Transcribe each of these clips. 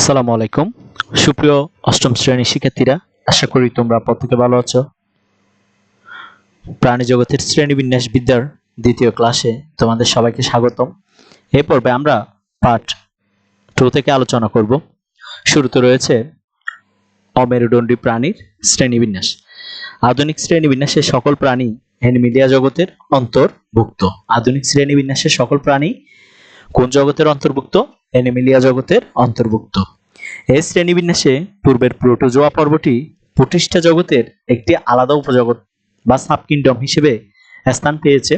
আসসালামু আলাইকুম। সুপ্রিয় অষ্টম শ্রেণির শিক্ষার্থীরা, আশা করি তোমরা প্রত্যেকে ভালো আছো। প্রাণী জগতের শ্রেণীবিন্যাস বিদ্যার দ্বিতীয় ক্লাসে তোমাদের সবাইকে স্বাগতম। এই পর্বে আমরা পার্ট টু থেকে আলোচনা করব। শুরুতে রয়েছে অমেরুদণ্ডী প্রাণীর শ্রেণীবিন্যাস। আধুনিক শ্রেণীবিন্যাসের সকল প্রাণী অ্যানিমিলিয়া জগতের অন্তর্ভুক্ত। আধুনিক শ্রেণীবিন্যাসের সকল প্রাণী কোন জগতের অন্তর্ভুক্ত? অ্যানিমিলিয়া জগতের অন্তর্ভুক্ত। এই শ্রেণীবিন্যাসে পূর্বের প্রোটোজোয়া পর্বটি প্রতিষ্ঠা জগতের একটি আলাদা উপজগৎ বা সাবকিংডম হিসেবে স্থান পেয়েছে।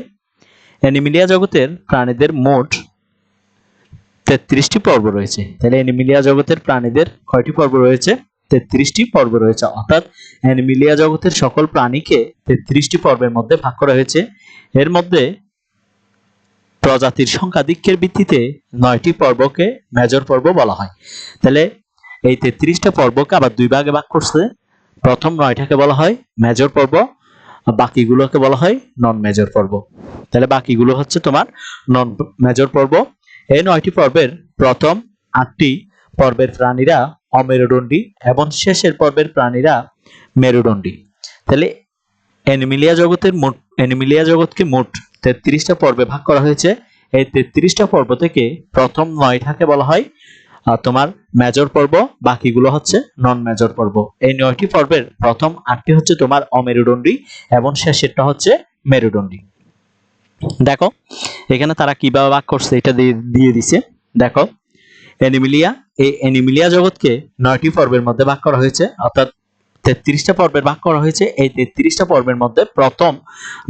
অ্যানিমিলিয়া জগতের প্রাণীদের মোট তেত্রিশটি পর্ব রয়েছে। তাহলে অ্যানিমিলিয়া জগতের প্রাণীদের কয়টি পর্ব রয়েছে? তেত্রিশটি পর্ব রয়েছে। অর্থাৎ অ্যানিমিলিয়া জগতের সকল প্রাণীকে তেত্রিশটি পর্বের মধ্যে ভাগ করা হয়েছে। এর মধ্যে প্রজাতির সংখ্যাধিক্যের ভিত্তিতে নয়টি পর্বকে মেজর পর্ব বলা হয়। তাহলে এই তেত্রিশটা পর্বকে আবার দুই ভাগে ভাগ করছে। প্রথম নয়টাকে বলা হয় মেজর পর্ব বাকিগুলোকে বলা হয় নন মেজর পর্ব। তাহলে বাকিগুলো হচ্ছে তোমার নন মেজর পর্ব। এই নয়টি পর্বের প্রথম আটটি পর্বের প্রাণীরা অমেরুদণ্ডী এবং শেষের পর্বের প্রাণীরা মেরুদণ্ডী। তাহলে অ্যানিমিলিয়া জগতের মোট অ্যানিমিলিয়া জগৎকে মোট তেত্রিশটা পর্বে ভাগ করা হয়েছে। এই তেত্রিশটা পর্ব থেকে প্রথম নয়টাকে বলা হয় তোমার মেজর পর্ব, বাকিগুলো হচ্ছে নন মেজর পর্ব। এই নয়টি পর্বের প্রথম আটটি হচ্ছে তোমার অমেরুদণ্ডী এবং শেষেরটা হচ্ছে মেরুদণ্ডী। দেখো, এখানে তারা কীভাবে ভাগ করছে এটা দিয়ে দিছে। দেখো, অ্যানিমিলিয়া, এই অ্যানিমিলিয়া জগৎকে নয়টি পর্বের মধ্যে ভাগ করা হয়েছে, অর্থাৎ তেত্রিশটা পর্বের ভাগ করা হয়েছে। এই তেত্রিশটা পর্বের মধ্যে প্রথম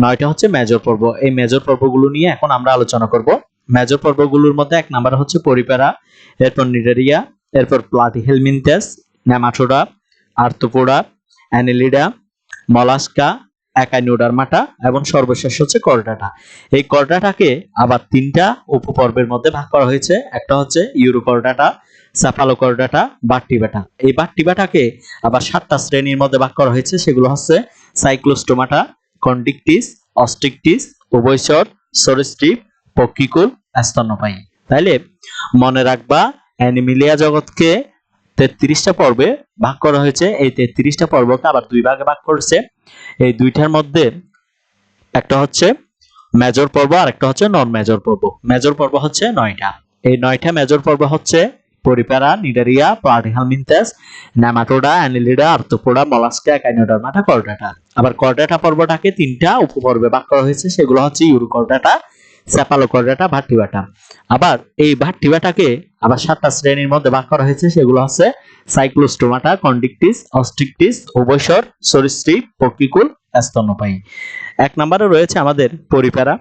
নয়টা হচ্ছে মেজর পর্ব। এই মেজর পর্বগুলো নিয়ে এখন আমরা আলোচনা করব। মেজর পর্বগুলোর মধ্যে এক নাম্বার হচ্ছে পরিপেরা, এরপর নিডারিয়া, এরপর Platyhelminthes Nematoda Arthropoda Annelida, Mollusca Echinodermata এবং সর্বশেষ হচ্ছে করডাটা। এই করডাটাকে আবার তিনটা উপপর্বের মধ্যে ভাগ করা হয়েছে। একটা হচ্ছে ইউরোকর্ডাটা সাফালোকর্ডাটা বাট্টিবাটা এই বাট্টিবাটাকে আবার সাতটা শ্রেণির মধ্যে ভাগ করা হয়েছে। সেগুলো হচ্ছে সাইক্লোস্টোমাটা, কন্ডিকটিস, অস্টিকটিস, উভয়চর সরিস্ট্রিপ পক্ষিকুল, স্তন্যপায়ী। তাইলে মনে রাখবা, অ্যানিমিলিয়া জগৎকে তেত্রিশটা পর্বে ভাগ করা হয়েছে। এই তেত্রিশটা পর্বকে আবার দুই ভাগে ভাগ করেছে। এই দুইটার মধ্যে একটা হচ্ছে মেজর পর্ব আর একটা হচ্ছে নন মেজর পর্ব। মেজর পর্ব হচ্ছে নয়টা। এই নয়টা মেজর পর্ব হচ্ছে Porifera, Cnidaria Platyhelminthes Nematoda, Annelida Arthropoda Mollusca Echinodermata Chordata আবার করডাটা পর্বটাকে তিনটা উপপর্বে ভাগ করা হয়েছে, সেগুলো হচ্ছে ইউরোকর্ডাটা সেপালোকর্ডাটা ভাট্টিবাটা আবার এই ভাট্টিবাটাকে আবার সাতটা শ্রেণির মধ্যে ভাগ করা হয়েছে, সেগুলো হচ্ছে সাইক্লোস্টোমাটা, কন্ডিকটিস, অস্টিকটিস উভয়সর সরিস্ট্রিপ পক্ষিকুল স্তন্যপায়ী। এক নম্বরে রয়েছে আমাদের পরিপারা।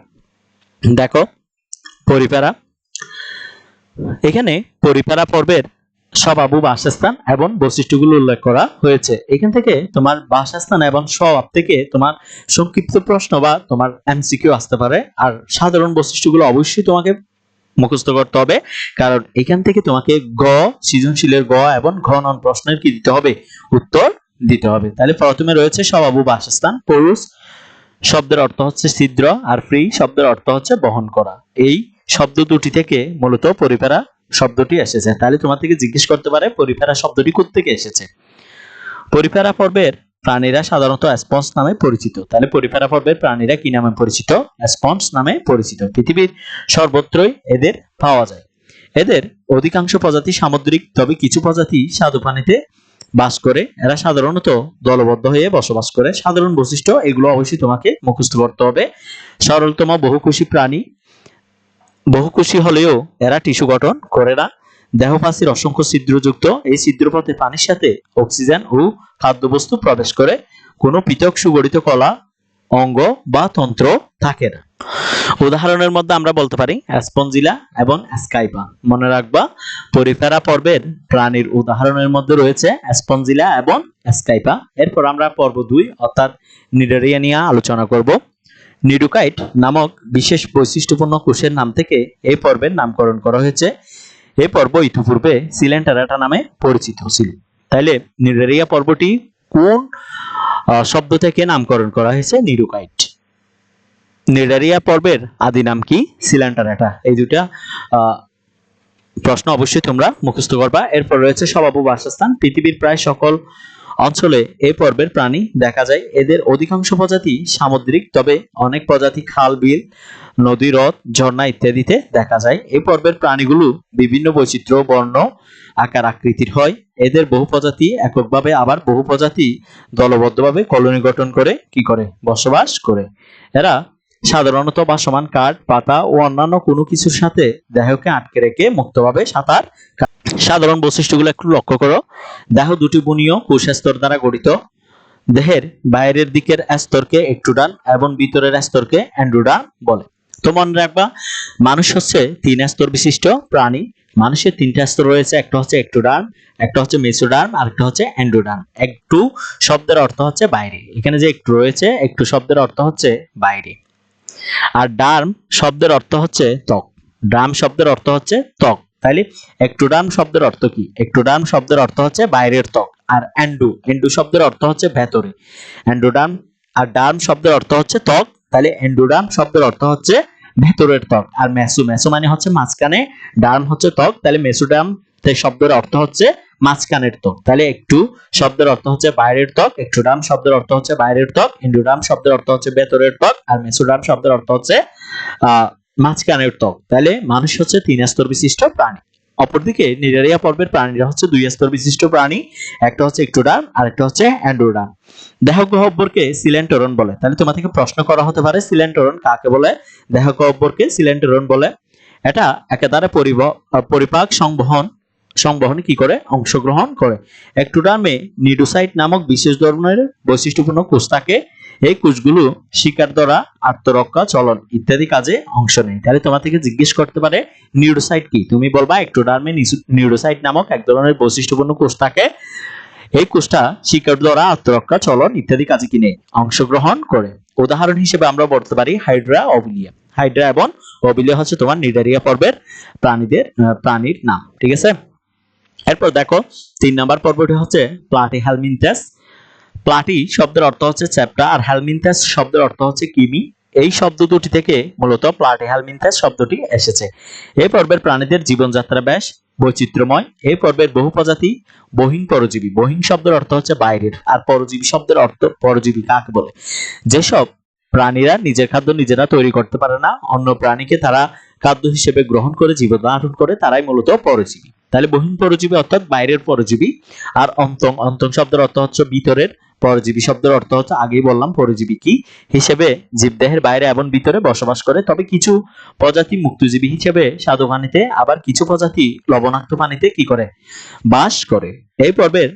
দেখো, পরিপারা। এখানে পরিপারা পর্বের স্বভাব বাসস্থান এবং বৈশিষ্ট্যগুলো উল্লেখ করা হয়েছে। এখান থেকে তোমার বাসস্থান এবং স্বভাব থেকে তোমার সংক্ষিপ্ত প্রশ্ন বা তোমার এমসিকিউ আসতে পারে। আর সাধারণ বৈশিষ্ট্যগুলো অবশ্যই তোমাকে মুখস্থ করতে হবে, কারণ এখান থেকে তোমাকে গ, সৃজনশীলের গ এবং ঘ নন প্রশ্নের কি দিতে হবে? উত্তর দিতে হবে। তাহলে প্রথমে রয়েছে স্বভাব বাসস্থান, পুরুষ শব্দের অর্থ হচ্ছে ছিদ্র, আর ফ্রি শব্দের অর্থ হচ্ছে বহন করা। এই শব্দ দুটি থেকে মূলত পরিপেরা শব্দটি এসেছে। তাহলে তোমার থেকে জিজ্ঞেস করতে পারে পরিপেরা শব্দটি থেকে এসেছে? পরিপেরা পর্বের প্রাণীরা সাধারণত স্পঞ্জ নামে পরিচিত। তাহলে পরিপেরা পর্বের প্রাণীরা কি নামে পরিচিত? স্পঞ্জ নামে পরিচিত। পৃথিবীর সর্বত্রই এদের পাওয়া যায়। এদের অধিকাংশ প্রজাতি সামুদ্রিক, তবে কিছু প্রজাতি স্বাদু পানিতে বাস করে। এরা সাধারণত দলবদ্ধ হয়ে বসবাস করে। সাধারণ বৈশিষ্ট্য, এগুলো অবশ্যই তোমাকে মুখস্থ করতে হবে। সরলতম বহুকোষী প্রাণী বহুকোষী হলেও এরা টিস্যু গঠন করে না। দেহপাশির অসংখ্য ছিদ্রযুক্ত এই ছিদ্রপথে পানির সাথে অক্সিজেন ও খাদ্যবস্তু প্রবেশ করে। কোনো পৃথক সুগঠিত কলা, অঙ্গ বা তন্ত্র থাকে না। উদাহরণের মধ্যে আমরা বলতে পারি অ্যাসপঞ্জিলা এবং স্কাইপা মনে রাখবা, পরিফেরা পর্বের প্রাণীর উদাহরণের মধ্যে রয়েছে অ্যাসপঞ্জিলা এবং স্কাইপা এরপর আমরা পর্ব দুই অর্থাৎ নিডারিয়া নিয়ে আলোচনা করব। নিডুকাইট নামক বিশেষ বৈশিষ্ট্যপূর্ণ কোষের নাম থেকে এই পর্বের নামকরণ করা হয়েছে। এই পর্ব ইতিপূর্বে সিলেন্টারাটা নামে পরিচিত ছিল। তাইলে নিডারিয়া পর্বটি কোন শব্দ থেকে নামকরণ করা হয়েছে? নিডুকাইট। নিডারিয়া পর্বের আদি নাম কি? সিলেন্টারাটা। এই দুটা প্রশ্ন অবশ্যই তোমরা মুখস্থ করবা। এরপর রয়েছে স্বভাব ও বাসস্থান। পৃথিবীর প্রায় সকল অঞ্চলে এই পর্বের প্রাণী দেখা যায়। এদের অধিকাংশ প্রজাতি সামুদ্রিক, তবে অনেক প্রজাতি খাল, বিল, নদী, হ্রদ, ঝর্ণা ইত্যাদিতে দেখা যায়। এই পর্বের প্রাণীগুলো বিভিন্ন বৈচিত্র্য, বর্ণ, আকার, আকৃতির হয়। এদের বহু প্রজাতি এককভাবে আবার বহু প্রজাতি দলবদ্ধভাবে কলোনি গঠন করে, কি করে? বসবাস করে। এরা সাধারণত ভাসমান কাঠ, পাতা ও অন্যান্য কোনো কিছুর সাথে দেহকে আটকে রেখে মুক্তভাবে সাঁতার। সাধারণ বৈশিষ্ট্যগুলো একটু লক্ষ্য করো। দেহ দুটি বুনীয় কোষ দ্বারা গঠিত। দেহের বাইরের দিকের স্তরকে একটুডান এবং ভিতরের স্তরকে অ্যান্ড্রোডান বলে। তো মনে রাখবা, মানুষ হচ্ছে তিন স্তর বিশিষ্ট প্রাণী। মানুষের তিনটা স্তর রয়েছে, একটা হচ্ছে একটুডান একটা হচ্ছে মেসোডার্ম আর একটা হচ্ছে অ্যান্ড্রোডান একটু শব্দের অর্থ হচ্ছে বাইরে। এখানে যে একটু রয়েছে, একটু শব্দের অর্থ হচ্ছে বাইরে। আর ডার্ম শব্দের অর্থ হচ্ছে ত্বক। ড্রাম শব্দের অর্থ হচ্ছে ত্বক। তাইলে একটুডার্ম শব্দের অর্থ কি? একটুডার্ম শব্দের অর্থ হচ্ছে বাইরের ত্বক। আর অ্যান্ডু এন্ডু শব্দের অর্থ হচ্ছে ভেতরে। অ্যান্ডোডার্ম আর ডার্ম শব্দের অর্থ হচ্ছে ত্বক। তাহলে এন্ডোডার্ম শব্দের অর্থ হচ্ছে ভেতরের ত্বক। আর মেসো মেসো মানে হচ্ছে মাঝখানে, ডার্ম হচ্ছে ত্বক। তাহলে মেসোডার্ম শব্দের অর্থ হচ্ছে মাঝখানের ত্বক। তাহলে একটু শব্দের অর্থ হচ্ছে বাইরের ত্বক একটুডাম শব্দের অর্থ হচ্ছে বাইরের ত্বক ইন্ডোডাম শব্দের অর্থ হচ্ছে ভেতরের ত্বক, আর মেসোডাম শব্দের অর্থ হচ্ছে আহ মাঝখানের ত্বক। তাহলে মানুষ হচ্ছে তিন স্তর বিশিষ্ট প্রাণী। অপরদিকে নিডারিয়া পর্বের প্রাণীরা হচ্ছে দুই স্তর বিশিষ্ট প্রাণী, একটা হচ্ছে একটোডাম আর একটা হচ্ছে অ্যান্ড্রোডাম দেহ গহ্বরকে সিলেন্টরন বলে। তাহলে তোমার থেকে প্রশ্ন করা হতে পারে, সিলেন্টরন কাকে বলে? দেহ গহ্বরকে সিলেন্টরন বলে। এটা একেবারে পরিপাক সংবহন সংবহনে কি করে? অংশগ্রহণ করে। একটোডামে নিডোসাইট নামক বিশেষ ধরনের বৈশিষ্ট্যপূর্ণ কোষ থাকে। এই কোষগুলো শিকার দ্বারা আত্মরক্ষা, চলন ইত্যাদি কাজে অংশ নেয়। তাহলে তোমার থেকে জিজ্ঞেস করতে পারে, নিউরোসাইট কি? তুমি বলবা একটোডার্মে নিউরোসাইট নামক এক ধরনের বৈশিষ্ট্যপূর্ণ কোষ থাকে। এই কোষটা শিকার দ্বারা আত্মরক্ষা, চলন ইত্যাদি কাজে কিনে অংশগ্রহণ করে। উদাহরণ হিসেবে আমরা বলতে পারি, হাইড্রা অবিলিয়া হাইড্রা এবং অবিলিয়া হচ্ছে তোমার নিডারিয়া পর্বের প্রাণীদের প্রাণীর নাম। ঠিক আছে? এরপর দেখো, তিন নাম্বার পর্বটি হচ্ছে প্লাটি হেলমিনথেস প্লাটি শব্দের অর্থ হচ্ছে চ্যাপ্টা, আর হেলমিনথেস শব্দের অর্থ হচ্ছে কিমি। এই শব্দ দুটি থেকে মূলত প্লাটি হেলমিনথেস শব্দটি এসেছে। এই পর্বের প্রাণীদের জীবনযাত্রা বেশ বৈচিত্র্যময়। এই পর্বের বহু প্রজাতি বহিন পরজীবী। বহিন শব্দের অর্থ হচ্ছে বাইরের, আর পরজীবী শব্দের অর্থ পরজীবী কাকে বলে? যেসব প্রাণীরা নিজের খাদ্য নিজেরা তৈরি করতে পারে না, অন্য প্রাণীকে তারা খাদ্য হিসেবে গ্রহণ করে জীবন ধারণ করে, তারাই মূলত পরজীবী। তাহলে বহিন পরজীবী অর্থাৎ বাইরের পরজীবী, আর অন্তং অন্তং শব্দের অর্থ হচ্ছে ভিতরের, পরজীবী শব্দের অর্থ হচ্ছে আগেই বললাম পরজীবী কি হিসেবে জীবদেহের বাইরে এবং ভিতরে বসবাস করে। তবে কিছু প্রজাতি মুক্তজীবী হিসেবে স্বাদু পানিতে আবার কিছু প্রজাতি লবণাক্ত পানিতে কি করে? বাস করে। এই পর্বের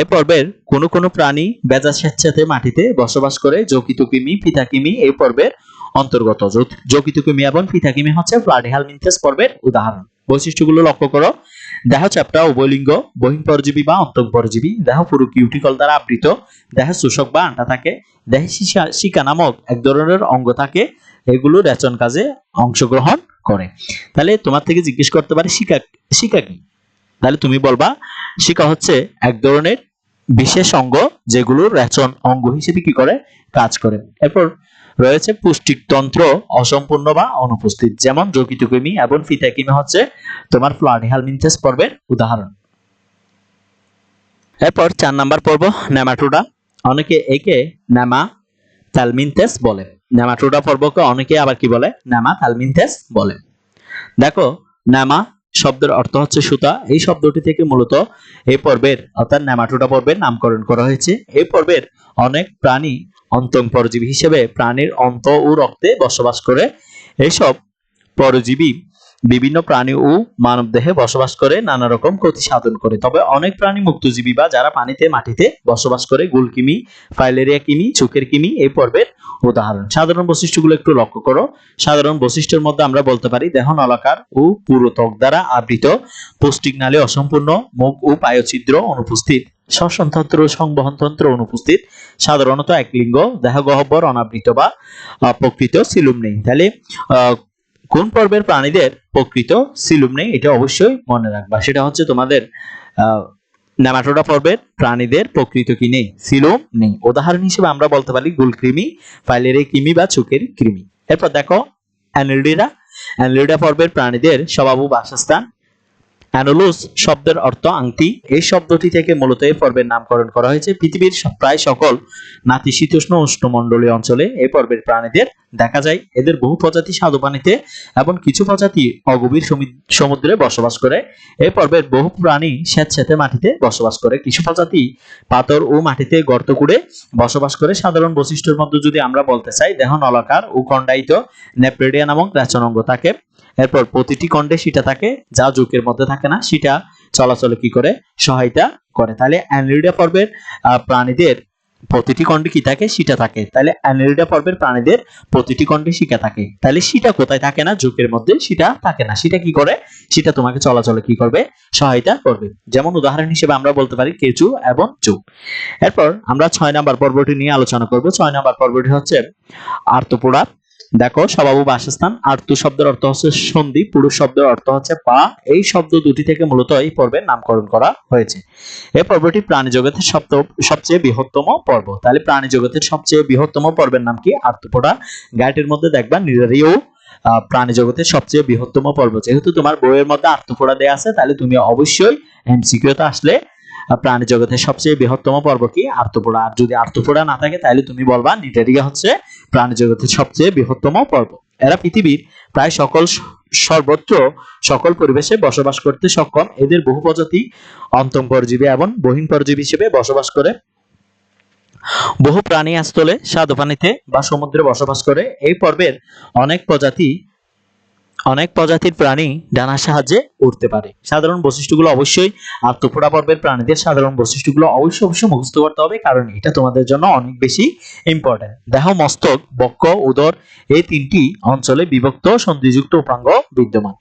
এই পর্বের কোন কোন প্রাণী বেজা স্বেচ্ছাতে মাটিতে বসবাস করে, যৌকিতুকিমি পিতাকিমি এই পর্বের অন্তর্গত যৌ- যৌকিতুকিমি এবং পিতাকিমি হচ্ছে প্লাডিহালমিনথেস পর্বের উদাহরণ। বৈশিষ্ট্যগুলো লক্ষ্য করো। দেহ চ্যাপ্টা উভয়লিঙ্গ বহিন পরজীবী বা অন্তঃ পরজীবী। দেহ পুরো কিউটিকল দ্বারা আবৃত। দেহ শোষক বা আন্টা থাকে। দেহে শিকা নামক এক ধরনের অঙ্গ থাকে। এগুলো রেচন কাজে অংশগ্রহণ করে। তাহলে তোমার থেকে জিজ্ঞেস করতে পারে শিকা শিকা কি তাহলে তুমি বলবা, শিকা হচ্ছে এক ধরনের বিশেষ অঙ্গ যেগুলো রেচন অঙ্গ হিসেবে কি করে? কাজ করে। এরপর রয়েছে পুষ্টিক তন্ত্র অসম্পূর্ণ বা অনুপস্থিত। যেমন যৌকিতুকিমি এবং ফিতাকিমি হচ্ছে তোমার প্লাটিহালমিনথেস পর্বের উদাহরণ। এরপর চার নাম্বার পর্ব, নেমাটোডা। অনেকে একে নেমা থ্যালমিনথেস বলে। নেমাটোডা পর্বকে অনেকে আবার কি বলে? নেমা থ্যালমিনথেস বলে। দেখো, নেমা শব্দের অর্থ হচ্ছে সুতা। এই শব্দটি থেকে মূলত এই পর্বের, অর্থাৎ নেমাটোডা পর্বের নামকরণ করা হয়েছে। এই পর্বের অনেক প্রাণী অন্তং পরজীবী হিসেবে প্রাণীর অন্ত ও রক্তে বসবাস করে। এইসব পরজীবী বিভিন্ন প্রাণী ও মানবদেহে বসবাস করে, নানা রকম ক্ষতি সাধন করে। তবে অনেক প্রাণী মুক্তজীবী বা যারা পানিতে, মাটিতে বসবাস করে গুলকিমি ফাইলেরিয়া কিমি, চোখের কিমি, এই পর্বের উদাহরণ। সাধারণ বৈশিষ্ট্যগুলো একটু লক্ষ্য করো। সাধারণ বৈশিষ্ট্যের মধ্যে আমরা বলতে পারি, দেহ নলাকার ও পুরো ত্বক দ্বারা আবৃত, পৌষ্টিক নালী অসম্পূর্ণ, মুখ ও পায়ছিদ্র অনুপস্থিত শ্বসনতন্ত্র সংবহনতন্ত্র অনুপস্থিত। সাধারণত এক লিঙ্গ দেহ গহ্বর, অনাবৃত বা প্রকৃত সিলুম নেই। তাহলে কোন পর্বের প্রাণীদের প্রকৃত সিলুম নেই, এটা অবশ্যই মনে রাখবা। সেটা হচ্ছে তোমাদের নেমাটোডা পর্বের প্রাণীদের প্রকৃত কি নেই? সিলুম নেই। উদাহরণ হিসেবে আমরা বলতে পারি গুলকৃমি ফাইলের কৃমি বা চোখের কৃমি। এরপর দেখো অ্যানিলডিরা। অ্যানলিডা পর্বের প্রাণীদের স্বভাব বাসস্থান অ্যানোলুস শব্দের অর্থ আংটি। এই শব্দটি থেকে মূলত এই পর্বের নামকরণ করা হয়েছে। পৃথিবীর প্রায় সকল নাতিশীতোষ্ণ উষ্ণমণ্ডলীয় অঞ্চলে এই পর্বের প্রাণীদের দেখা যায়। এদের বহু প্রজাতি স্বাদু পানিতে এবং কিছু প্রজাতি অগভীর সমুদ্রে বসবাস করে। এই পর্বের বহু প্রাণী স্যাঁতস্যাঁতে মাটিতে বসবাস করে। কিছু প্রজাতি পাথর ও মাটিতে গর্ত করে বসবাস করে। সাধারণ বৈশিষ্ট্যের মধ্যে যদি আমরা বলতে চাই, দেহ নলাকার ও খণ্ডায়িত নেপ্রেডিয়া নামক রেচনাঙ্গ থাকে। এরপর প্রতিটি খণ্ডে সেটা থাকে, যা যুগের মধ্যে থাকে না, সেটা চলাচলে কি করে? সহায়তা করে। তাহলে অ্যানলিডা পর্বের প্রাণীদের প্রতিটি খণ্ডে কি থাকে? সেটা থাকে। তাহলে অ্যানলিডা পর্বের প্রাণীদের প্রতিটি খণ্ডে শিকা থাকে। তাহলে সেটা কোথায় থাকে না? যুগের মধ্যে সেটা থাকে না। সেটা কি করে? সেটা তোমাকে চলাচলে কি করবে? সহায়তা করবে। যেমন উদাহরণ হিসেবে আমরা বলতে পারি কেঁচু এবং যুগ। এরপর আমরা ছয় নাম্বার পর্বটি নিয়ে আলোচনা করব। ছয় নাম্বার পর্বটি হচ্ছে আর্তপোড়া। দেখো স্বভাব বাসস্থান আর্ত শব্দের অর্থ হচ্ছে সন্ধি, পুরুষ শব্দের অর্থ হচ্ছে পা। এই শব্দ দুটি থেকে মূলত এই পর্বের নামকরণ করা হয়েছে। এই পর্বটি প্রাণী জগতের সবচেয়ে বৃহত্তম পর্ব। তাহলে প্রাণী জগতের সবচেয়ে বৃহত্তম পর্বের নাম কি? আর্তপোড়া। গাইটের মধ্যে দেখবা নিরারিও প্রাণী জগতের সবচেয়ে বৃহত্তম পর্ব। যেহেতু তোমার বইয়ের মধ্যে আর্তপোড়া দেয়া আছে, তাহলে তুমি অবশ্যই এমসিকিউতে আসলে প্রাণী জগতের সবচেয়ে বৃহত্তম পর্ব কি? আর্তপোড়া। আর যদি আর্তপোড়া না থাকে তাহলে তুমি বলবা নিটেরিয়া হচ্ছে প্রাণী জগতের সবচেয়ে বৃহত্তম পর্ব। এরা পৃথিবীর প্রায় সকল সর্বত্র সকল পরিবেশে বসবাস করতে সক্ষম। এদের বহু প্রজাতি অন্তম পরজীবী এবং বহিন পরজীবী হিসেবে বসবাস করে। বহু প্রাণী আস্তলে স্বাদু পানিতে বা সমুদ্রে বসবাস করে। এই পর্বের অনেক প্রজাতি অনেক প্রজাতির প্রাণী ডানার সাহায্যে উঠতে পারে। সাধারণ বৈশিষ্ট্যগুলো অবশ্যই আত্মপোড়া পর্বের প্রাণীদের সাধারণ বৈশিষ্ট্যগুলো অবশ্যই অবশ্যই মুখস্থ করতে হবে, কারণ এটা তোমাদের জন্য অনেক বেশি ইম্পর্টেন্ট দেহ, মস্তক, বক্ষ, উদর এই তিনটি অঞ্চলে বিভক্ত, সন্ধিযুক্ত উপাঙ্গ বিদ্যমান।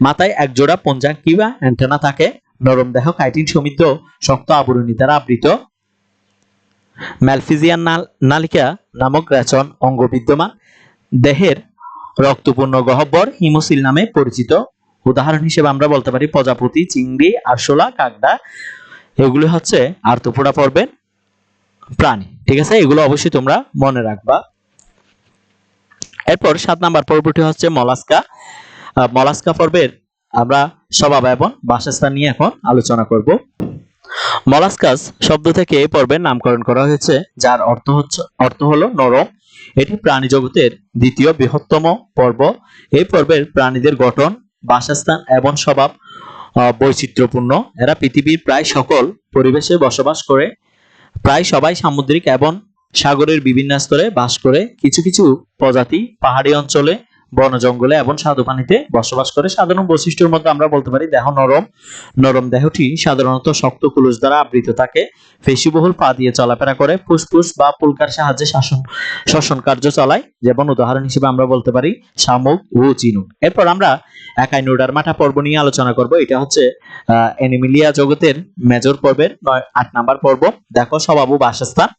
মাথায় এক জোড়া পঞ্জাক কিংবা অ্যান্টেনা থাকে। নরম দেহ কাইটিন সমৃদ্ধ, শক্ত আবরণী দ্বারা আবৃত। ম্যালফিজিয়ান নাল- নালিকা নামক রেচন অঙ্গ বিদ্যমান। দেহের রক্তপূর্ণ গহ্বর হিমোসিল নামে পরিচিত। উদাহরণ হিসেবে আমরা বলতে পারি প্রজাপতি, চিংড়ি, আরশোলা, কাকড়া। এগুলি হচ্ছে আর্তপোড়া পর্বের প্রাণী, ঠিক আছে? এগুলো অবশ্যই তোমরা মনে রাখবা। এরপর সাত নাম্বার পর্বটি হচ্ছে মলাস্কা। মলাস্কা পর্বের আমরা স্বভাব এবং বাসস্থান নিয়ে এখন আলোচনা করব। মলাস্কাস শব্দ থেকে এই পর্বের নামকরণ করা হয়েছে, যার অর্থ হচ্ছে অর্থ হলো নরম। এটি প্রাণী জগতের দ্বিতীয় বৃহত্তম পর্ব। এই পর্বের প্রাণীদের গঠন, বাসস্থান এবং স্বভাব বৈচিত্র্যপূর্ণ। এরা পৃথিবীর প্রায় সকল পরিবেশে বসবাস করে। প্রায় সবাই সামুদ্রিক এবং সাগরের বিভিন্ন স্তরে বাস করে। কিছু কিছু প্রজাতি পাহাড়ি অঞ্চলে বন জঙ্গলে এবং স্বাদু পানিতে বসবাস করে। সাধারণ বৈশিষ্ট্যের মধ্যে আমরা বলতে পারি দেহ নরম। নরম দেহটি সাধারণত শক্ত কুলুস দ্বারা আবৃত থাকে। পেশিবহুল পা দিয়ে চলাফেরা করে। ফুসফুস বা পুলকার সাহায্যে শাসন শ্বসন কার্য চালায়। যেমন উদাহরণ হিসেবে আমরা বলতে পারি শামুক ও চিনুক এরপর আমরা একাই নোডার মাঠা পর্ব নিয়ে আলোচনা করব। এটা হচ্ছে অ্যানিমিলিয়া জগতের মেজর পর্বের নয়, আট নাম্বার পর্ব। দেখো স্বভাব ও বাসস্থান।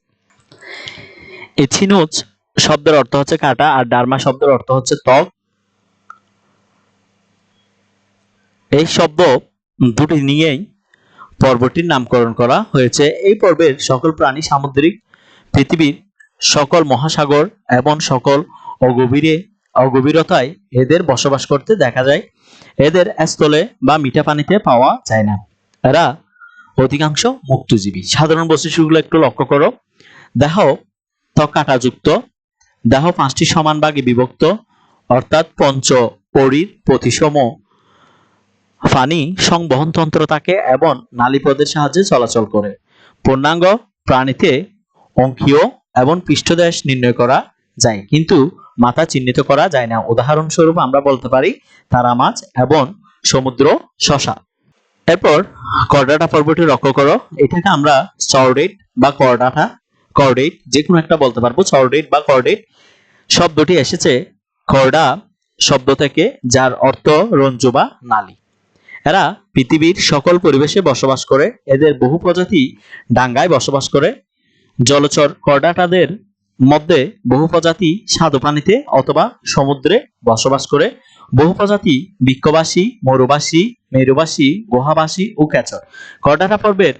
এথিনুজ শব্দের অর্থ হচ্ছে কাটা আর ডার্মা শব্দের অর্থ হচ্ছে ত্বক। এই শব্দ দুটি নিয়েই পর্বটির নামকরণ করা হয়েছে। এই পর্বের সকল প্রাণী সামুদ্রিক পৃথিবীর সকল মহাসাগর এবং সকল অগভীরে অগভীরতায় এদের বসবাস করতে দেখা যায়। এদের স্থলে বা মিঠা পানিতে পাওয়া যায় না। এরা অধিকাংশ মুক্তজীবী। সাধারণ বৈশিষ্ট্যগুলো একটু লক্ষ্য করো। দেহ ত্বক কাঁটাযুক্ত। দেহ পাঁচটি সমান ভাগে বিভক্ত, অর্থাৎ পঞ্চ পরির প্রতিসম ফানি সংবহন তন্ত্র থাকে এবং নালীপদের সাহায্যে চলাচল করে। পূর্ণাঙ্গ প্রাণীতে অঙ্কীয় এবং পৃষ্ঠদেশ নির্ণয় করা যায়, কিন্তু মাথা চিহ্নিত করা যায় না। উদাহরণস্বরূপ আমরা বলতে পারি, তারা মাছ এবং সমুদ্র শশা। এরপর করডাটা পর্বটি লক্ষ্য করো। এটাকে আমরা সরডেট বা করডাটা কর্ডেট যে কোনো একটা বলতে পারব চর্ডেট বা কর্ডেট শব্দটি এসেছে করডা শব্দ থেকে, যার অর্থ রঞ্জু বা নালী। এরা পৃথিবীর সকল পরিবেশে বসবাস করে, এদের বহু প্রজাতি ডাঙ্গায় বসবাস করে। জলচর কর্ডাটাদের মধ্যে বহু প্রজাতি স্বাদু পানিতে অথবা সমুদ্রে বসবাস করে। বহু প্রজাতি বৃক্ষবাসী, মরুবাসী, মেরুবাসী, গুহাবাসী ও ক্যাচর কর্ডাটা পর্বের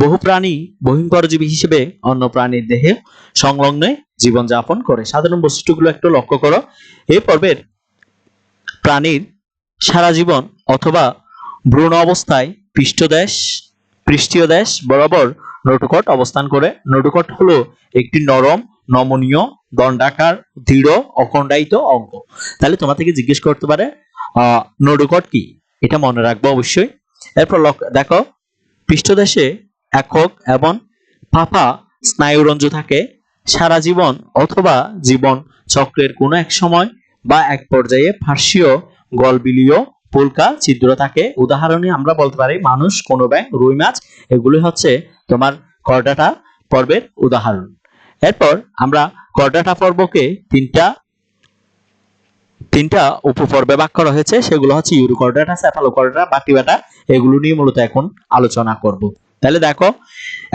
বহু প্রাণী বহিঃপরজীবী হিসেবে অন্য প্রাণীর দেহে সংলগ্নে জীবনযাপন করে। সাধারণ বৈশিষ্ট্যগুলো একটু লক্ষ্য করো। এই পর্বের প্রাণীর সারা জীবন অথবা ভ্রূণ অবস্থায় পৃষ্ঠদেশ পৃষ্ঠীয় দেশ বরাবর নোটকট অবস্থান করে। নোটকট হলো একটি নরম, নমনীয়, দণ্ডাকার, দৃঢ় অখণ্ডায়িত অঙ্গ। তাহলে তোমার থেকে জিজ্ঞেস করতে পারে নোডোকট কি? এটা মনে রাখব অবশ্যই। এরপর দেখো পৃষ্ঠদেশে একক এবং ফাঁপা স্নায়ুরঞ্জু থাকে সারা জীবন অথবা জীবন চক্রের কোনো এক সময় বা এক পর্যায়ে ফার্সীয় গলবিলীয় পুলকা ছিদ্র থাকে। উদাহরণে আমরা বলতে পারি, মানুষ, কোনো ব্যাং রুই মাছ এগুলি হচ্ছে তোমার করডাটা পর্বের উদাহরণ। এরপর আমরা করডাটা পর্বকে তিনটা তিনটা উপপর্বে করা হয়েছে। সেগুলো হচ্ছে ইউরোকর্ডাটা সেফালোকর্ডাটা বাটিবাটা, এগুলো নিয়ে মূলত এখন আলোচনা করব। তাহলে দেখো,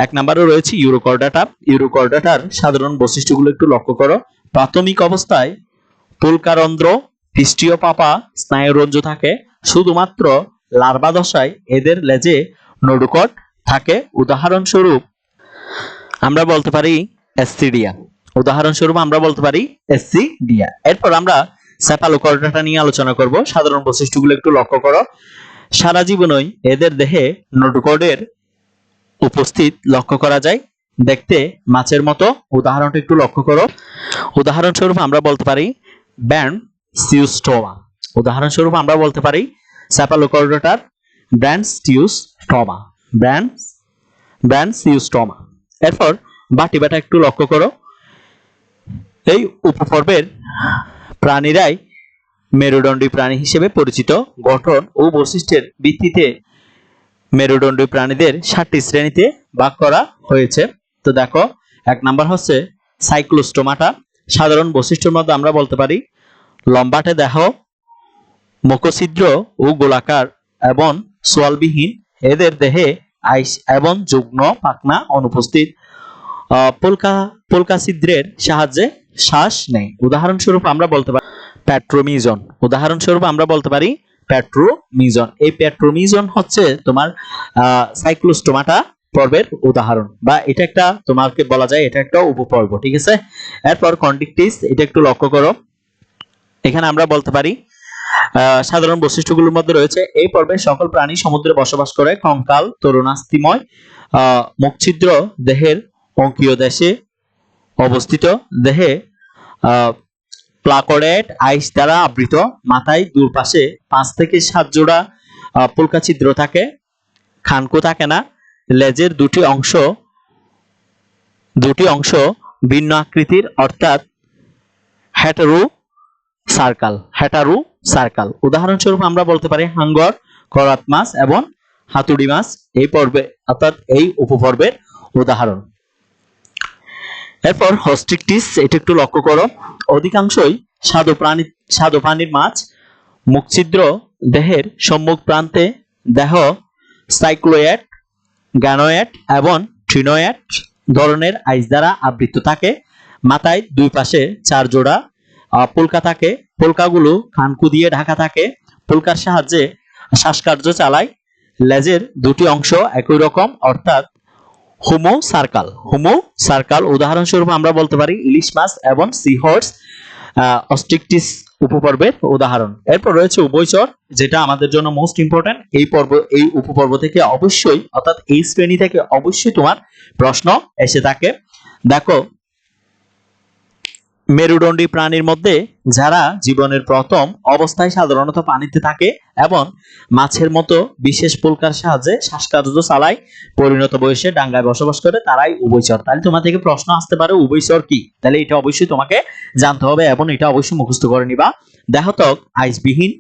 এক নম্বরে রয়েছে ইউরোকর্ডাটা। ইউরোকর্ডাটার সাধারণ বৈশিষ্ট্যগুলো একটু লক্ষ্য করো। প্রাথমিক অবস্থায় পুলকারন্ধ্র পৃষ্ঠীয় পাপা স্নায়ুরঞ্জু থাকে। শুধুমাত্র লার্ভা দশায় এদের লেজে নোডুকট থাকে। উদাহরণস্বরূপ, আমরা বলতে পারি এসসিডিয়া উদাহরণস্বরূপ, আমরা বলতে পারি এসসিডিয়া এরপর আমরা সেফালোকর্ডাটা নিয়ে আলোচনা করব। সাধারণ বৈশিষ্ট্যগুলো একটু লক্ষ্য করো। সারা জীবনই এদের দেহে নোডুকডের উপস্থিত লক্ষ্য করা যায়। দেখতে মাছের মতো। উদাহরণটা একটু লক্ষ্য করো। উদাহরণস্বরূপ আমরা বলতে পারি ব্যান্ড সিউস্টোমা। উদাহরণস্বরূপ আমরা বলতে পারি স্যাপালোকর্ডোটার ব্র্যান্ড সিউস্টোমা। Brand brand সিউস্টোমা। এরপর বাটি বাটা একটু লক্ষ্য করো। এই উপপর্বের প্রাণীরাই মেরুদণ্ডী প্রাণী হিসেবে পরিচিত। গঠন ও বৈশিষ্ট্যের ভিত্তিতে মেরুদণ্ডী প্রাণীদের সাতটি শ্রেণীতে ভাগ করা হয়েছে। তো দেখো, এক নাম্বার হচ্ছে সাইক্লোস্টোমাটা। সাধারণ বৈশিষ্ট্যের মধ্যে আমরা বলতে পারি, লম্বাটে দেহ, মুখছিদ্র ও গোলাকার এবং সোয়ালবিহীন। এদের দেহে আইস এবং যুগ্ম পাখনা অনুপস্থিত। পোলকা পোলকা ছিদ্রের সাহায্যে শ্বাস নেয়। উদাহরণস্বরূপ আমরা বলতে পারি, প্যাট্রোমিজন। উদাহরণস্বরূপ আমরা বলতে পারি প্যাট্রোমিজন এই প্যাট্রোমিজন হচ্ছে তোমার সাইক্লোস্টোমাটা পর্বের উদাহরণ বা এটা একটা তোমাকে বলা যায় এটা একটা উপপর্ব ঠিক আছে? এরপর কন্ডিকটিস এটা একটু লক্ষ্য করো। এখানে আমরা বলতে পারি সাধারণ বৈশিষ্ট্যগুলোর মধ্যে রয়েছে এই পর্বে সকল প্রাণী সমুদ্রে বসবাস করে কঙ্কাল তরুণাস্তিময় আহ, মুখছিদ্র দেহের অঙ্কীয় দেশে অবস্থিত দেহে আহ, প্লাকোডেট আইস দ্বারা আবৃত মাথায় দুপাশে পাঁচ থেকে সাত জোড়া পুলকা ছিদ্র থাকে খানকু থাকে না লেজের দুটি অংশ দুটি অংশ ভিন্ন আকৃতির অর্থাৎ হ্যাটারু সার্কাল হ্যাটারু সার্কাল। উদাহরণস্বরূপ আমরা বলতে পারি হাঙ্গর করাত মাছ এবং হাতুড়ি মাছ এই পর্বে অর্থাৎ এই উপপর্বের উদাহরণ। এরপর হস্টিকটিস, এটা একটু লক্ষ্য করো। অধিকাংশই স্বাদু প্রাণী স্বাদু প্রাণীর মাছ। মুখছিদ্র, দেহের সম্মুখ প্রান্তে দেহ সাইক্লোয়েট গ্যানোয়েট এবং ট্রিনোয়েট ধরনের আইস দ্বারা আবৃত থাকে। মাথায় দুই পাশে চার জোড়া পুলকা থাকে। পুলকাগুলো খানকু দিয়ে ঢাকা থাকে। পুলকার সাহায্যে শ্বাসকার্য চালায়। লেজের দুটি অংশ একই রকম, অর্থাৎ হোমো সার্কাল। হোমো সার্কাল উদাহরণস্বরূপ আমরা বলতে পারি ইলিশ মাছ এবং সিহর্স অস্ট্রিকটিস উপপর্বের উদাহরণ। এরপর রয়েছে উভয়চর যেটা আমাদের জন্য মোস্ট ইম্পর্টেন্ট এই পর্ব, এই উপপর্ব থেকে অবশ্যই, অর্থাৎ এই শ্রেণি থেকে অবশ্যই তোমার প্রশ্ন এসে থাকে। দেখো মেরুদণ্ডী প্রাণীর মধ্যে যারা জীবনের প্রথম অবস্থায় সাধারণত পানিতে থাকে এবং মাছের মতো বিশেষ পুলকার সাহায্যে শ্বাসকার্য চালায়, পরিণত বয়সে ডাঙ্গায় বসবাস করে, তারাই উভয়চর। তাহলে তোমার থেকে প্রশ্ন আসতে পারে, উভয়চর কি? তাহলে এটা অবশ্যই তোমাকে জানতে হবে এবং এটা অবশ্যই মুখস্থ করে নিবা। দেহত্বক আইসবিহীন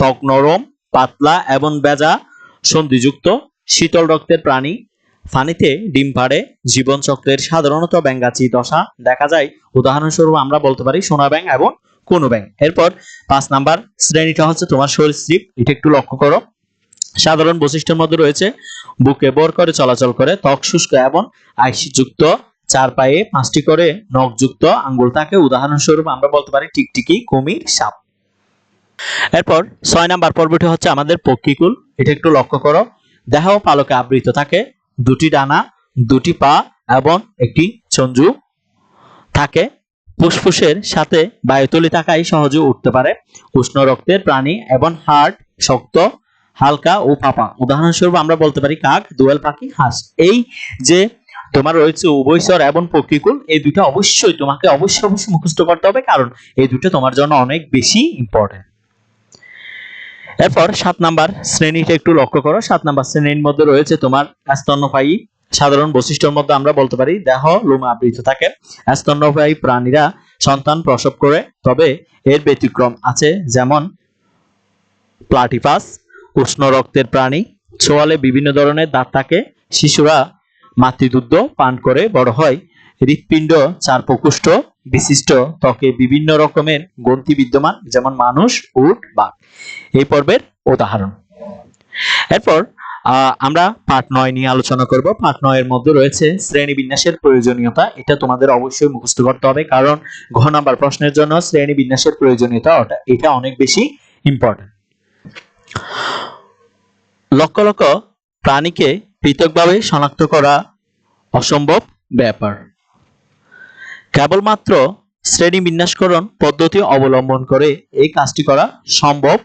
ত্বক নরম, পাতলা এবং বেজা, সন্ধিযুক্ত, শীতল রক্তের প্রাণী পানিতে ডিম পাড়ে জীবন চক্রের সাধারণত ব্যাঙ্গাচি দশা দেখা যায়। উদাহরণস্বরূপ আমরা বলতে পারি সোনা ব্যাং এবং কোনো ব্যাং এরপর পাঁচ নাম্বার শ্রেণীটা হচ্ছে তোমার সরীসৃপ এটা একটু লক্ষ্য করো। সাধারণ বৈশিষ্ট্যের মধ্যে রয়েছে বুকে বর করে চলাচল করে, ত্বক শুষ্ক এবং আইসিযুক্ত চার পায়ে পাঁচটি করে নখযুক্ত আঙ্গুল। থাকে উদাহরণস্বরূপ আমরা বলতে পারি টিকটিকি, কুমির, সাপ। এরপর ছয় নাম্বার পর্বটি হচ্ছে আমাদের পক্ষীকুল। এটা একটু লক্ষ্য করো। দেহ পালকে আবৃত। থাকে দুটি ডানা, দুটি পা এবং একটি চঞ্জু থাকে। ফুসফুসের সাথে বায়ুতলি থাকায় সহজে উঠতে পারে। উষ্ণ রক্তের প্রাণী এবং হার্ট শক্ত, হালকা ও পাপা উদাহরণস্বরূপ আমরা বলতে পারি কাক, দোয়েল পাখি, হাঁস। এই যে তোমার রয়েছে উভয়চর এবং প্রকৃকুল এই দুটো অবশ্যই তোমাকে অবশ্যই অবশ্যই মুখস্থ করতে হবে, কারণ এই দুটো তোমার জন্য অনেক বেশি ইম্পর্টেন্ট এরপর সাত নাম্বার শ্রেণীটা একটু লক্ষ্য করো। সাত নাম্বার শ্রেণির মধ্যে রয়েছে তোমার স্তন্যপায়ী সাধারণ বৈশিষ্ট্যের মধ্যে আমরা বলতে পারি দেহ, লোমে আবৃত থাকে। স্তন্যপায়ী প্রাণীরা সন্তান প্রসব করে, তবে এর ব্যতিক্রম আছে যেমন প্লাটিপাস, উষ্ণ রক্তের প্রাণী ছোয়ালে বিভিন্ন ধরনের দাঁত থাকে, শিশুরা মাতৃদুগ্ধ পান করে, বড় হয় হৃৎপিণ্ড চার প্রকোষ্ঠ বিশিষ্ট ত্বকে বিভিন্ন রকমের গ্রন্থি বিদ্যমান, যেমন মানুষ, উট, বাঘ। এই পর্বের উদাহরণ। এরপর আমরা পাঠ নয় নিয়ে আলোচনা করব। পাঠ নয়ের মধ্যে রয়েছে শ্রেণি বিন্যাসের প্রয়োজনীয়তা। এটা তোমাদের অবশ্যই মুখস্থ করতে হবে, কারণ ঘ নাম্বার প্রশ্নের জন্য শ্রেণি বিন্যাসের প্রয়োজনীয়তা এটা অনেক বেশি ইম্পর্টেন্ট লক্ষ লক্ষ প্রাণীকে পৃথকভাবে শনাক্ত করা অসম্ভব ব্যাপার। কেবলমাত্র শ্রেণি বিন্যাসকরণ পদ্ধতি অবলম্বন করে এই কাজটি করা সম্ভব।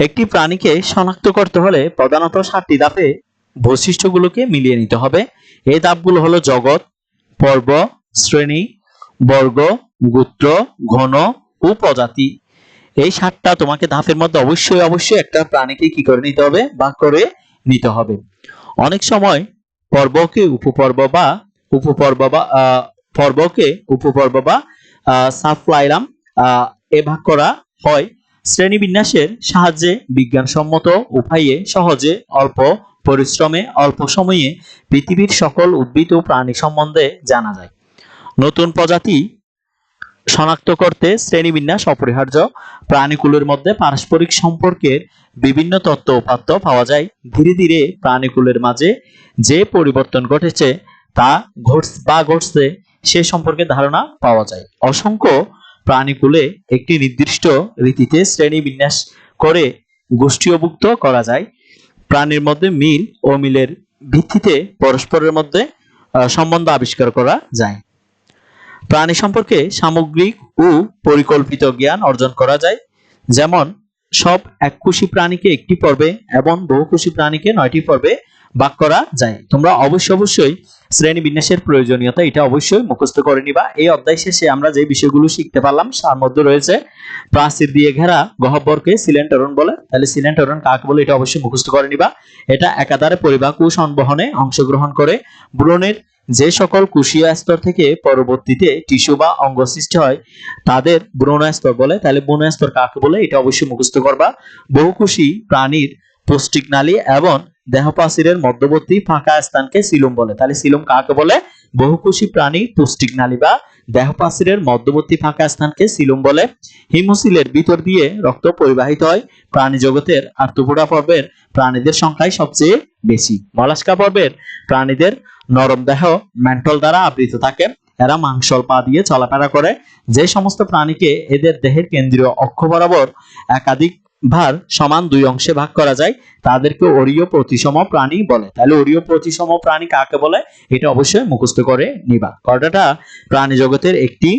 একটি প্রাণীকে শনাক্ত করতে হলে প্রধানত সাতটি ধাপে বৈশিষ্ট্যগুলোকে মিলিয়ে নিতে হবে। এই ধাপগুলো হলো জগৎ, পর্ব, শ্রেণি, বর্গ, গোত্র, ঘন ও প্রজাতি। এই সাতটা তোমাকে ধাপের মধ্যে অবশ্যই অবশ্যই একটা প্রাণীকে কি করে নিতে হবে? বা করে নিতে হবে। অনেক সময় পর্বকে উপপর্ব বা উপপর্ব বা পর্বকে, উপপর্ব বা সাবফ্লাইরাম এ ভাগ করা হয়। শ্রেণীবিন্যাসের সাহায্যে বিজ্ঞানসম্মত উপায়ে সহজে অল্প পরিশ্রমে, অল্প সময়ে পৃথিবীর সকল উদ্ভিদ ও প্রাণী সম্বন্ধে জানা যায়। নতুন প্রজাতি শনাক্ত করতে শ্রেণীবিন্যাস অপরিহার্য। প্রাণীকুলের মধ্যে পারস্পরিক সম্পর্কের বিভিন্ন তত্ত্ব উপাত্ত পাওয়া যায়। ধীরে ধীরে প্রাণীকুলের মাঝে যে পরিবর্তন ঘটেছে, তা ঘটস বা ঘটছে সে সম্পর্কে ধারণা পাওয়া যায়। অসংখ্য প্রাণীকুলে একটি নির্দিষ্ট রীতিতে শ্রেণি বিন্যাস করে গোষ্ঠীভুক্ত করা যায়। প্রাণীর মধ্যে মিল ও মিলের ভিত্তিতে পরস্পরের মধ্যে সম্বন্ধ আবিষ্কার করা যায়। প্রাণী সম্পর্কে সামগ্রিক ও পরিকল্পিত জ্ঞান অর্জন করা যায়। যেমন, সব এককোষী প্রাণীকে একটি পর্বে এবং বহুকোষী প্রাণীকে নয়টি পর্বে ভাগ করা যায়। তোমরা অবশ্যই অবশ্যই শ্রেণি বিন্যাসের প্রয়োজনীয়তা এটা অবশ্যই মুখস্থ করে নিবা। এই অধ্যায় শেষে আমরা যে বিষয়গুলো শিখতে পারলাম তার মধ্যে রয়েছে প্রাচীর দিয়ে ঘেরা গহ্বরকে সিলেন্টরন বলে। তাহলে সিলেন্টরন কাকে বলে এটা অবশ্যই মুখস্থ করে নিবা। এটা একাধারে পরিবাহ ও সংবহনে অংশগ্রহণ করে। ব্রণের যে সকল কুশিয়া স্তর থেকে পরবর্তীতে টিস্যু বা অঙ্গ সৃষ্টি হয়, তাদের ব্রণস্তর বলে। তাহলে ব্রণস্তর কাকে বলে এটা অবশ্যই মুখস্থ করবা। বহুকোষী প্রাণীর পৌষ্টিক নালী এবং দেহপাশিরের মধ্যবর্তী ফাঁকা স্থানকে সিলুম বলে। তাহলে সিলুম কাকে বলে? বহুকোষী প্রাণী, পৌষ্টিক নালী বা দেহপাশিরের মধ্যবর্তী ফাঁকা স্থানকে সিলুম বলে। হিমোসিলের ভিতর দিয়ে রক্ত পরিবাহিত হয়। প্রাণী জগতের আর্থপোড়া পর্বের প্রাণীদের সংখ্যাই সবচেয়ে বেশি। মলাস্কা পর্বের প্রাণীদের নরম দেহ ম্যান্টল দ্বারা আবৃত থাকে। এরা মাংসল পা দিয়ে চলাফেরা করে। যে সমস্ত প্রাণীকে এদের দেহের কেন্দ্রীয় অক্ষ বরাবর একাধিক ভার সমান দুই অংশে ভাগ করা যায়। তাদেরকে অরীয় প্রতিসম প্রাণী বলে। তাহলে অরীয় প্রতিসম প্রাণী কাকে বলে? এটা অবশ্যই মুখস্থ করে নিবা। কর্ডাটা প্রাণী জগতের একটি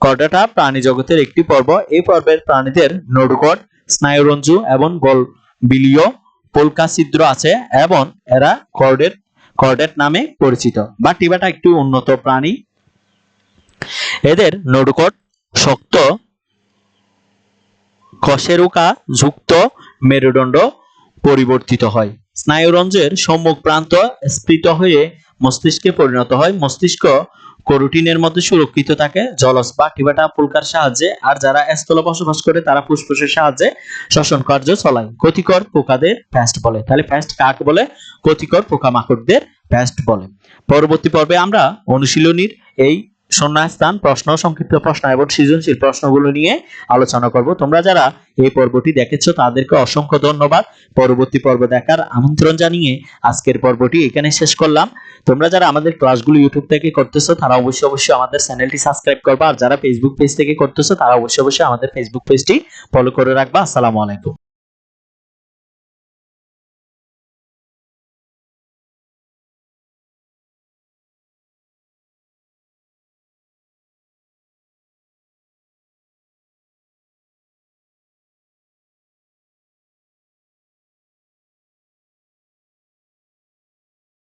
কর্ডাটা প্রাণী জগতের একটি পর্ব। এই পর্বের প্রাণীদের নোডকট স্নায়ুরঞ্জু এবং গল বিলীয় পোলকা ছিদ্র আছে এবং এরা কর্ডের কর্ডেট নামে পরিচিত। বা টিবাটা একটু উন্নত প্রাণী। এদের নোডকট শক্ত কশেরুকা যুক্ত মেরুদণ্ড পরিবর্তিত হয়। স্নায়ুরঞ্জের সম্মুখ প্রান্ত স্ফীত হয়ে মস্তিষ্কে পরিণত হয়। মস্তিষ্ক করুটিনের মধ্যে সুরক্ষিত থাকে। জলস বা টিবাটা পুলকার সাহায্যে, আর যারা স্থলে বসবাস করে, তারা ফুসফুসের সাহায্যে শ্বসন কার্য চলায়। ক্ষতিকর পোকাদের প্যাস্ট বলে। তাহলে প্যাস্ট কাক বলে? ক্ষতিকর পোকামাকড়দের প্যাস্ট বলে। পরবর্তী পর্বে আমরা অনুশীলনীর এই শূন্যস্থান প্রশ্ন, সংক্ষিপ্ত প্রশ্ন এবং সৃজনশীল প্রশ্নগুলো নিয়ে আলোচনা করব। তোমরা যারা এই পর্বটি দেখেছ, তাদেরকে অসংখ্য ধন্যবাদ। পরবর্তী পর্ব দেখার আমন্ত্রণ জানিয়ে আজকের পর্বটি এখানে শেষ করলাম। তোমরা যারা আমাদের ক্লাসগুলো ইউটিউব থেকে করতেছো, তারা অবশ্যই অবশ্যই আমাদের চ্যানেলটি সাবস্ক্রাইব করবা। আর যারা ফেসবুক পেজ থেকে করতেছো, তারা অবশ্যই অবশ্যই আমাদের ফেসবুক পেজটি ফলো করে রাখবা। আসসালামু আলাইকুম।